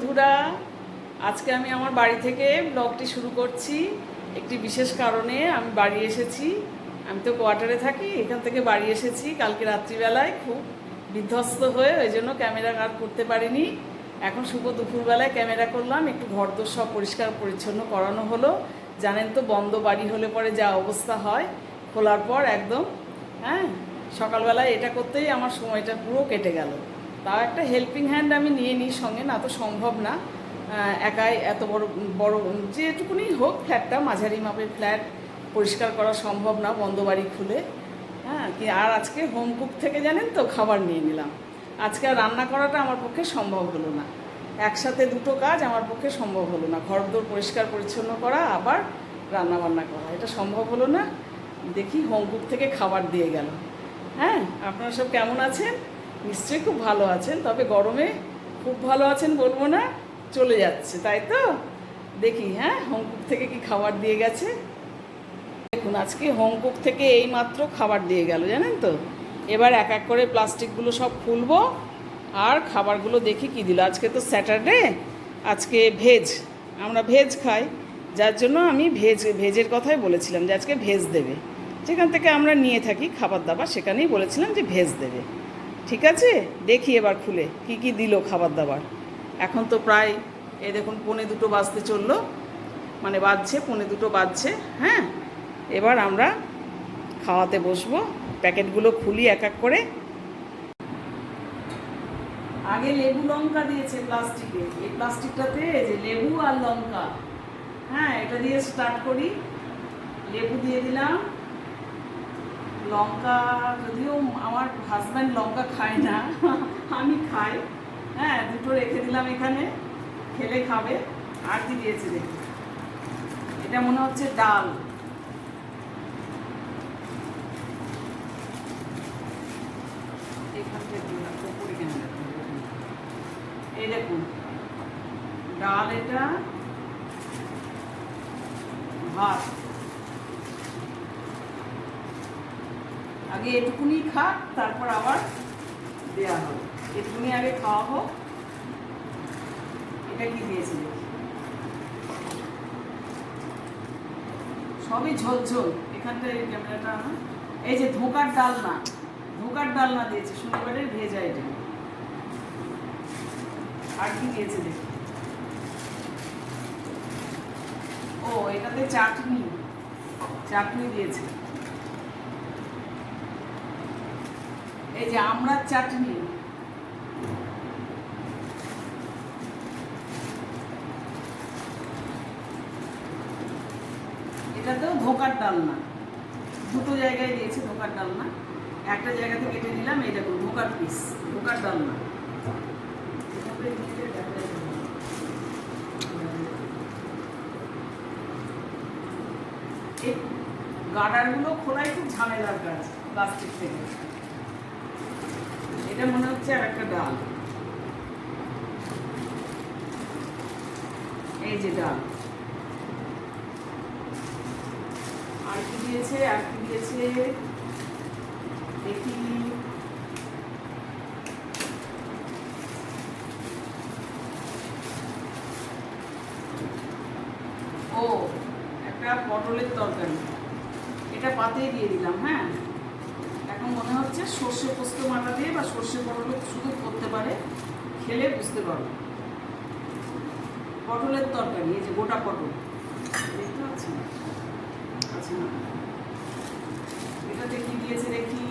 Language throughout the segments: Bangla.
বন্ধুরা, আজকে আমি আমার বাড়ি থেকে ব্লগটি শুরু করছি। একটি বিশেষ কারণে আমি বাড়ি এসেছি। আমি তো কোয়ার্টারে থাকি, এখান থেকে বাড়ি এসেছি কালকে রাত্রিবেলায়। খুব বিধ্বস্ত হয়ে, ওই জন্য ক্যামেরা আর করতে পারিনি। এখন শুভ দুপুরবেলায় ক্যামেরা করলাম, একটু ঘরদোর সব পরিষ্কার পরিচ্ছন্ন করানো হলো। জানেন তো, বন্ধ বাড়ি হলে পরে যা অবস্থা হয়, খোলার পর একদম হ্যাঁ সকালবেলায় এটা করতেই আমার সময়টা পুরো কেটে গেল। তাও একটা হেল্পিং হ্যান্ড আমি নিয়ে নিই সঙ্গে, না তো সম্ভব না। একাই এত বড় বড়, যেটুকুনি হোক ফ্ল্যাটটা মাঝারি মাপের ফ্ল্যাট পরিষ্কার করা সম্ভব না, বন্ধ বাড়ি খুলে। হ্যাঁ কি আর আজকে হোম কুক থেকে জানেন তো, খাবার নিয়ে নিলাম। আজকে আর রান্না করাটা আমার পক্ষে সম্ভব হলো না। একসাথে দুটো কাজ আমার পক্ষে সম্ভব হলো না। ঘরদোর পরিষ্কার পরিচ্ছন্ন করা, আবার রান্না বান্না করা। এটা সম্ভব হলো না। দেখি হোম কুক থেকে খাবার দিয়ে গেল। হ্যাঁ আপনারা সব কেমন আছেন? নিশ্চয়ই খুব ভালো আছেন, তবে গরমে খুব ভালো আছেন বলব না, চলে যাচ্ছে, তাই তো? দেখি হ্যাঁ হোমকুক থেকে কি খাবার দিয়ে গেছে? দেখুন, আজকে হোমকুক থেকে এই মাত্র খাবার দিয়ে গেল, জানেন তো? এবার এক এক করে প্লাস্টিকগুলো সব খুলবো, আর খাবারগুলো দেখি কি দিল। আজকে তো স্যাটারডে, আজকে ভেজ, আমরা ভেজ খাই, যার জন্য আমি ভেজ, ভেজের কথাই বলেছিলাম যে আজকে ভেজ দেবে। যেখান থেকে আমরা নিয়ে থাকি খাবার দাবার, সেখানেই বলেছিলাম যে ভেজ দেবে। ঠিক আছে? দেখি এবার খুলে, কি কি দিল খাবার দাবার এখন তো প্রায় এ দেখুন, পনে দুটো বাজতে চলল। মানে বাজছে, পনে দুটো বাজছে হ্যাঁ? এবার আমরা খাওয়াতে বসবো। প্যাকেটগুলো খুলি এক এক করে। আগে লেবু লঙ্কা দিয়েছে প্লাস্টিকে। এই প্লাস্টিকটাতে যে লেবু আর লঙ্কা হ্যাঁ এটা দিয়ে স্টার্ট করি। লেবু দিয়ে দিলাম। লঙ্কা যদিও আমার হাজব্যান্ড লঙ্কা খায় না, আমি খাই। হ্যাঁ দুটো রেখে দিলাম এখানে, খেলে খাবে। আর কি দিয়েছে দেখি। এটা মনে হচ্ছে ডাল? এই দেখুন, ডাল এটা, ভাত। আগে এটুকুনি খাক তারপর আবার দেওয়া হবে। এটুকুনি আগে খাওয়া হোক এটা কি দিয়েছে সবই ঝোলঝোল। এই ক্যামেরাটা আনা। এই যে ধোকার ডালনা ধোকার ডালনা দিয়েছে শনিবারের ভেজ আইটেম আর কি দিয়েছে দেখি। ও, এটাতে চাটনি চাটনি দিয়েছে। এই যে আমড়ার চাটনি। এটাতেও ধোকার ডালনা। দুটো জায়গায় দিয়েছে ধোকার ডালনা। একটা জায়গা থেকে কেটে নিলাম, এই দেখুন, ধোকার পিস ধোকার ডালনা। এই গার্ডারগুলো খোলাই খুব ঝামেলার কাজ, প্লাস্টিক থেকে। এটা মনে হচ্ছে আর একটা ডাল। এই যে ডাল। আর কি দিয়েছে? আর কি দিয়েছে? দেখি। ও, একটা পটলের তরকারি। এটা পাতেই দিয়ে দিলাম হ্যাঁ? মনে হচ্ছে সর্ষে পোস্ত মাটা দিয়ে বা সর্ষে পটল শুধু করতে পারে, খেলে বুঝতে পারবে পটলের তরকারি, এই যে গোটা পটল। দেখতে পাচ্ছি আচ্ছা না? এটাতে কি দিয়েছে দেখি?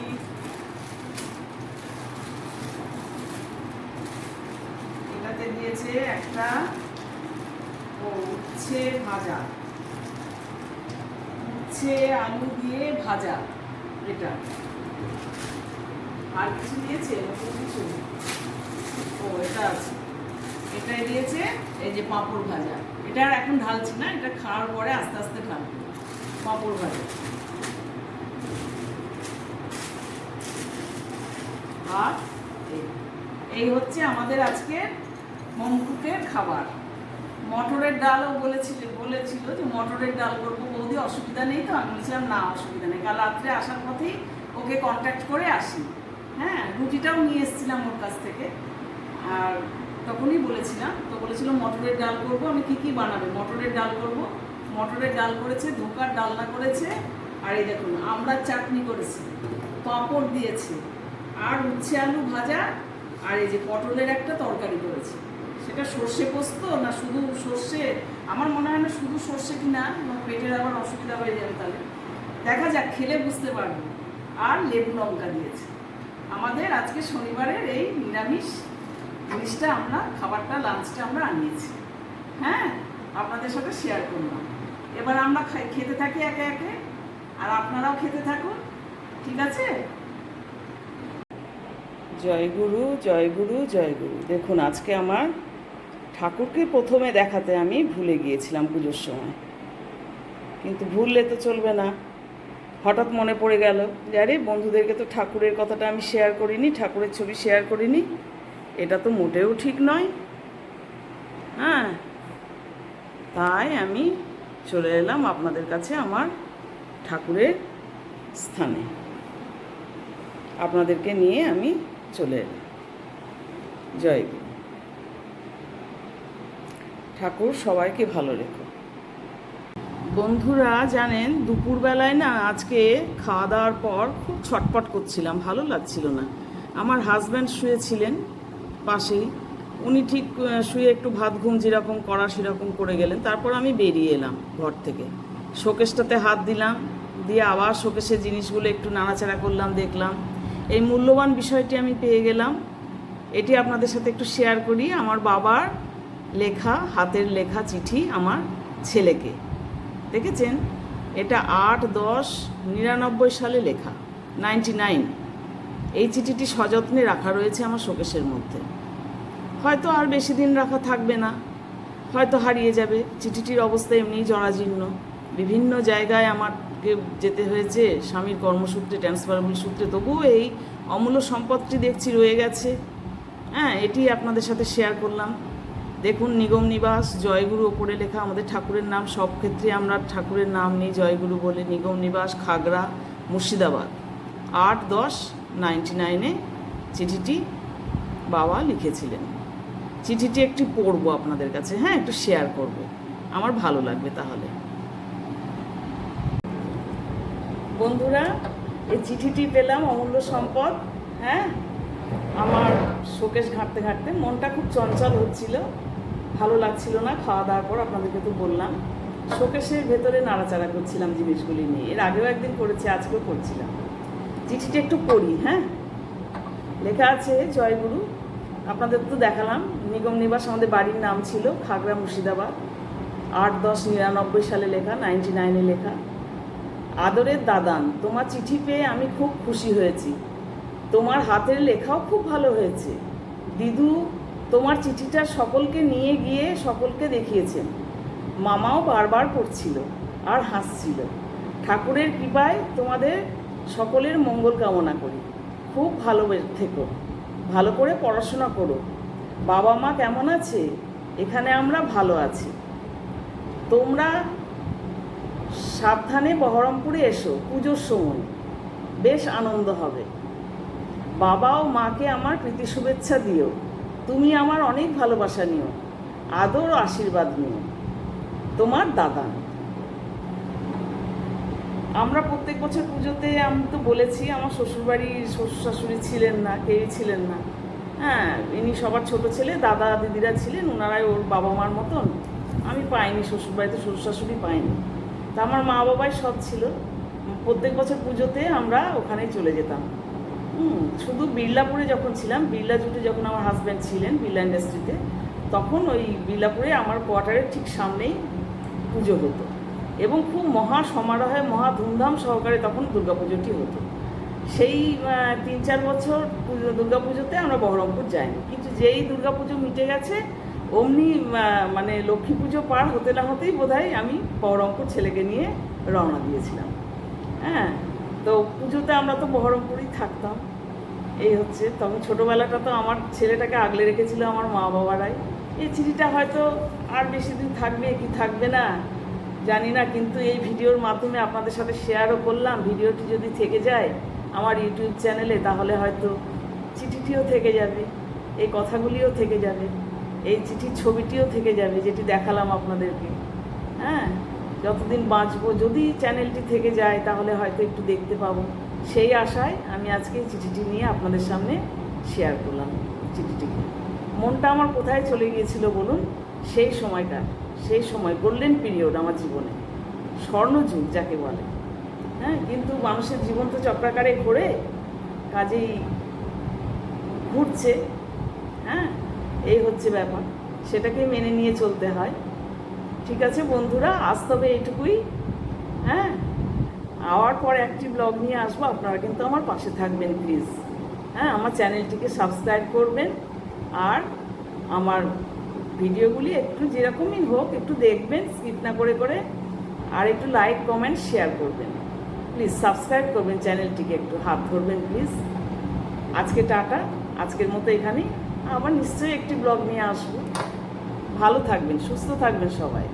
এটাতে দিয়েছে একটা উচ্ছে ভাজা। উচ্ছে আলু দিয়ে ভাজা এটা। আর কিছু দিয়েছে? কিছু? ও, এটা আছে। এটাই দিয়েছে, এই যে পাঁপড় ভাজা। এটা আর এখন ঢালছি না, এটা খাওয়ার পরে আস্তে আস্তে ঢালবো। পাঁপড় ভাজা। আর এই- হচ্ছে আমাদের আজকে হোমকুকের খাবার। মটরের ডালও বলেছিল বলেছিল যে মটরের ডাল করব। বৌদি অসুবিধা নেই তো? আমি বলছিলাম, না, অসুবিধা নেই। কাল রাত্রে আসার পথেই ওকে কন্ট্যাক্ট করে আসি। হ্যাঁ রুটিটাও নিয়ে এসেছিলাম ওর কাছ থেকে। আর তখনই বলেছিলাম, তো বলেছিল মটরের ডাল করব, আমি কি কি বানাবে? মটরের ডাল করব। মটরের ডাল করেছে, ধোকার ডালনা করেছে। আর এই দেখুন, আমরা চাটনি করেছি, পাঁপড় দিয়েছে, আর উচ্ছে আলু ভাজা, আর এই যে পটলের একটা তরকারি করেছে। সেটা সর্ষে পোস্ত না শুধু সর্ষে? আমার মনে হয় না শুধু সর্ষে কিনা আমার পেটের আবার অসুবিধা হয়ে যাবে তাহলে। দেখা যাক, খেলে বুঝতে পারব। আর লেবু লঙ্কা দিয়েছে। আমাদের আজকে শনিবারের এই নিরামিষ জিনিসটা আমরা, খাবারটা লাঞ্চটা আমরা আনিয়েছি। হ্যাঁ? আপনাদের সাথে শেয়ার করলাম। এবার আমরা খেতে থাকি একে একে, আর আপনারাও খেতে থাকুন। ঠিক আছে? জয়গুরু জয়গুরু জয়গুরু দেখুন, আজকে আমার ঠাকুরকে প্রথমে দেখাতে আমি ভুলে গিয়েছিলাম পুজোর সময়। কিন্তু ভুললে তো চলবে না। হঠাৎ মনে পড়ে গেল যে, আরে, বন্ধুদেরকে তো ঠাকুরের কথাটা আমি শেয়ার করিনি, ঠাকুরের ছবি শেয়ার করিনি। এটা তো মোটেও ঠিক নয়। হ্যাঁ তাই আমি চলে এলাম আপনাদের কাছে আমার ঠাকুরের স্থানে। আপনাদেরকে নিয়ে আমি চলে এলাম। জয় ঠাকুর সবাইকে ভালো রেখো। বন্ধুরা, জানেন, দুপুরবেলায় না আজকে খাওয়া দাওয়ার পর খুব ছটপট করছিলাম, ভালো লাগছিল না। আমার হাজব্যান্ড শুয়েছিলেন পাশেই, উনি ঠিক শুয়ে একটু ভাত ঘুম যেরকম করা সেরকম করে গেলেন, তারপর আমি বেরিয়ে এলাম ঘর থেকে। শোকেসটাতে হাত দিলাম, দিয়ে আবার শোকেসের জিনিসগুলো একটু নাড়াচাড়া করলাম, দেখলাম। এই মূল্যবান বিষয়টি আমি পেয়ে গেলাম। এটি আপনাদের সাথে একটু শেয়ার করি। আমার বাবার লেখা, হাতের লেখা চিঠি আমার ছেলেকে। দেখেছেন? এটা আট দশ নিরানব্বই সালে লেখা নাইনটি নাইন এই চিঠিটি সযত্নে রাখা রয়েছে আমার শোকেশের মধ্যে। হয়তো আর বেশি দিন রাখা থাকবে না। হয়তো হারিয়ে যাবে। চিঠিটির অবস্থা এমনিই জরাজীর্ণ। বিভিন্ন জায়গায় আমাকে যেতে হয়েছে, স্বামীর কর্মসূত্রে ট্রান্সফারেবল সূত্রে। তবুও এই অমূল্য সম্পদটি দেখছি রয়ে গেছে। হ্যাঁ এটি আপনাদের সাথে শেয়ার করলাম। দেখুন নিগম নিবাস, জয়গুরু ওপরে লেখা আমাদের ঠাকুরের নাম, সব ক্ষেত্রে আমরা ঠাকুরের নাম নিই জয়গুরু বলে। নিগম নিবাস, খাগড়া, মুর্শিদাবাদ। আট দশ নাইনটি নাইনে চিঠিটি বাবা লিখেছিলেন। চিঠিটি একটি পড়ব আপনাদের কাছে হ্যাঁ একটু শেয়ার করব। আমার ভালো লাগবে তাহলে। বন্ধুরা এই চিঠিটি পেলাম, অমূল্য সম্পদ হ্যাঁ? আমার শোকেশ ঘাঁটতে ঘাঁটতে মনটা খুব চঞ্চল হচ্ছিল। ভালো লাগছিল না, খাওয়া দাওয়ার পর আপনাদেরকে তো বললাম। শোকেশের ভেতরে নাড়াচাড়া করছিলাম জিনিসগুলি নিয়ে। এর আগেও একদিন করেছি, আজকেও করছিলাম। চিঠিটা একটু পড়ি হ্যাঁ? লেখা আছে, জয়গুরু, আপনাদের তো দেখালাম, নিগম নিবাস আমাদের বাড়ির নাম ছিল খাগড়া মুর্শিদাবাদ। আট দশ নিরানব্বই সালে লেখা নাইনটি নাইনে লেখা, আদরের দাদান, তোমার চিঠি পেয়ে আমি খুব খুশি হয়েছি। তোমার হাতের লেখাও খুব ভালো হয়েছে। দিদু তোমার চিঠিটা সকলকে নিয়ে গিয়ে সকলকে দেখিয়েছেন মামাও বারবার পড়ছিল আর হাসছিল। ঠাকুরের কৃপায় তোমাদের সকলের মঙ্গল কামনা করি। খুব ভালো থেকো, ভালো করে পড়াশোনা করো। বাবা মা কেমন আছে? এখানে আমরা ভালো আছি। তোমরা সাবধানে বহরমপুরে এসো, পুজোর সময়। বেশ আনন্দ হবে। বাবা ও মাকে আমার প্রীতি শুভেচ্ছা দিও। তুমি আমার অনেক ভালোবাসা নিও। আদর আশীর্বাদ নিও। তোমার দাদা। আমরা প্রত্যেক বছর পুজোতে, আমি তো বলেছি, আমার শ্বশুরবাড়ি শ্বশুর শাশুড়ি ছিলেন না, কেউই ছিলেন না। হ্যাঁ ইনি সবার ছোট ছেলে, দাদা দিদিরা ছিলেন ওনারাই ওর বাবা মার মতন। আমি পাইনি, শ্বশুরবাড়িতে শ্বশুর শাশুড়ি পাইনি। তা আমার মা বাবাই সব ছিল। প্রত্যেক বছর পুজোতে আমরা ওখানেই চলে যেতাম। শুধু বিড়লাপুরে যখন ছিলাম বিড়লা জুটে যখন আমার হাজব্যান্ড ছিলেন বিড়লা ইন্ডাস্ট্রিতে তখন ওই বিড়লাপুরে আমার কোয়ার্টারের ঠিক সামনেই পুজো হতো। এবং খুব মহা সমারোহে, মহা ধুমধাম সহকারে তখন দুর্গাপুজোটি হতো। সেই তিন চার বছর পুজো, দুর্গাপুজোতে আমরা বহরমপুর যাইনি। কিন্তু যেই দুর্গাপুজো মিটে গেছে, অমনি মানে লক্ষ্মী পুজো পার হতে না হতেই বোধহয় আমি বহরমপুর ছেলেকে নিয়ে রওনা দিয়েছিলাম। হ্যাঁ তো পুজোতে আমরা তো বহরমপুরেই থাকতাম। এই হচ্ছে তবে ছোটোবেলাটা তো আমার ছেলেটাকে আগলে রেখেছিল আমার মা বাবারাই। এই চিঠিটা হয়তো আর বেশি দিন থাকবে কি থাকবে না, জানি না, কিন্তু এই ভিডিওর মাধ্যমে আপনাদের সাথে শেয়ারও করলাম। ভিডিওটি যদি থেকে যায় আমার ইউটিউব চ্যানেলে, তাহলে হয়তো চিঠিটিও থেকে যাবে, এই কথাগুলিও থেকে যাবে, এই চিঠির ছবিটিও থেকে যাবে, যেটি দেখালাম আপনাদেরকে। হ্যাঁ? যতদিন বাঁচবো, যদি চ্যানেলটি থেকে যায়, তাহলে হয়তো একটু দেখতে পাবো। সেই আশায় আমি আজকে চিঠিটি নিয়ে আপনাদের সামনে শেয়ার করলাম চিঠিটিকে। মনটা আমার কোথায় চলে গিয়েছিল বলুন? সেই সময়টা, সেই সময় গোল্ডেন পিরিয়ড আমার জীবনে। স্বর্ণযুগ যাকে বলে। হ্যাঁ কিন্তু মানুষের জীবন তো চক্রাকারে ঘোরে, কাজেই ঘুরছে। হ্যাঁ এই হচ্ছে ব্যাপার। সেটাকে মেনে নিয়ে চলতে হয়। ঠিক আছে বন্ধুরা, আজ তবে এইটুকুই। হ্যাঁ? আওয়ার পর একটি ব্লগ নিয়ে আসব, আপনারা কিন্তু আমার পাশে থাকবেন প্লিজ হ্যাঁ আমার চ্যানেলটিকে সাবস্ক্রাইব করবেন, আর আমার ভিডিওগুলি একটু যেরকমই হোক, একটু দেখবেন স্কিপ না করে করে, আর একটু লাইক কমেন্ট শেয়ার করবেন। প্লিজ সাবস্ক্রাইব করবেন চ্যানেলটিকে একটু হাত ধরবেন প্লিজ আজকে টাটা, আজকের মতো এখানেই। আবার নিশ্চয়ই একটি ব্লগ নিয়ে আসব। ভালো থাকবেন, সুস্থ থাকবেন সবাই।